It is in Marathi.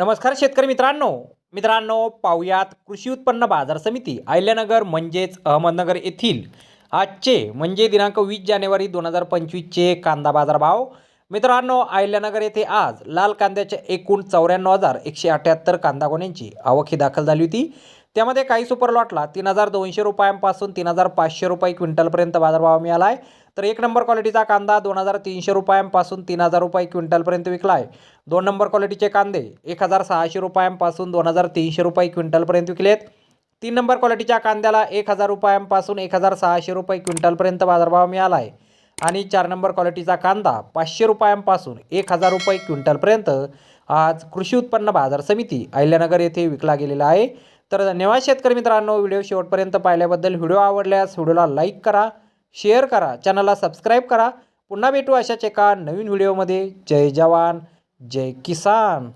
नमस्कार शेतकरी मित्रांनो. मित्रांनो पाहुयात कृषी उत्पन्न बाजार समिती आयल्यानगर म्हणजेच अहमदनगर येथील. आजचे म्हणजे दिनांक वीस जानेवारी दोन हजार पंचवीसचे कांदा बाजार भाव मित्रांनो अहिल्यानगर येथे आज लाल कांद्याच्या एकूण चौऱ्याण्णव हजार एकशे अठ्याहत्तर कांदा गोण्यांची आवक ही दाखल झाली होती. त्यामध्ये काही सुपर लॉटला तीन हजार दोनशे रुपयांपासून तीन हजार पाचशे रुपये क्विंटलपर्यंत बाजारभाव मिळाला आहे तर एक नंबर क्वालिटीचा कांदा दोन हजार तीनशे रुपयांपासून तीन हजार रुपये क्विंटलपर्यंत विकला आहे दोन नंबर क्वालिटीचे कांदे एक हजार सहाशे रुपयांपासून दोन हजार तीनशे रुपये क्विंटलपर्यंत विकलेत. तीन नंबर क्वालिटीच्या कांद्याला एक हजार रुपयांपासून एक हजार सहाशे रुपये क्विंटलपर्यंत बाजारभाव मिळाला आहे आणि चार नंबर क्वालिटीचा कांदा पाचशे रुपयांपासून एक हजार रुपये क्विंटलपर्यंत आज कृषी उत्पन्न बाजार समिती अहिल्यानगर येथे विकला गेलेला आहे. तर धन्यवाद शेतकरी मित्रांनो व्हिडिओ शेवटपर्यंत पाहिल्याबद्दल व्हिडिओ आवडल्यास व्हिडिओला लाईक करा शेअर करा चॅनलला सबस्क्राईब करा. पुन्हा भेटू अशाच एका नवीन व्हिडिओमध्ये. जय जवान जय किसान.